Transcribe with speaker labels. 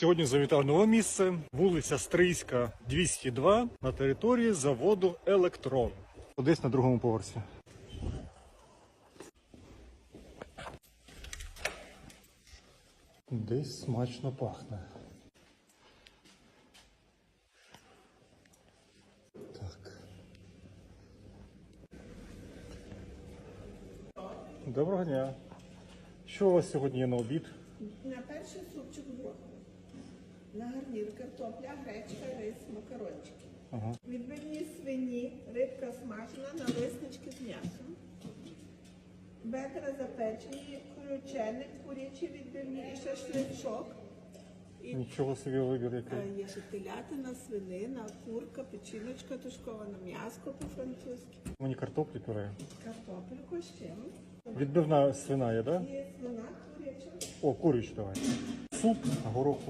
Speaker 1: Сьогодні завітав нове місце, вулиця Стрийська, 202, на території заводу Електрон. Десь на другому поверсі. Десь смачно пахне. Так. Доброго дня. Що у вас сьогодні є на обід?
Speaker 2: На перший супчик горох. На гарнір картопля, гречка, рис, макарончики.
Speaker 1: Ага.
Speaker 2: Відбивні свині, рибка смажена, налиснички з м'ясом. Бедра запечені, крюченик, курячі відбивні і шашличок. І
Speaker 1: Нічого собі вибір
Speaker 2: е,
Speaker 1: який.
Speaker 2: є ще телятина, свинина, курка, печіночка тушкована, м'яско по-французьки.
Speaker 1: Мені картоплі пюре.
Speaker 2: Картопельку з чим?
Speaker 1: Відбивна свина є, так? Да?
Speaker 2: Є свина, куряча.
Speaker 1: О, куріч давай. Суп, гороху.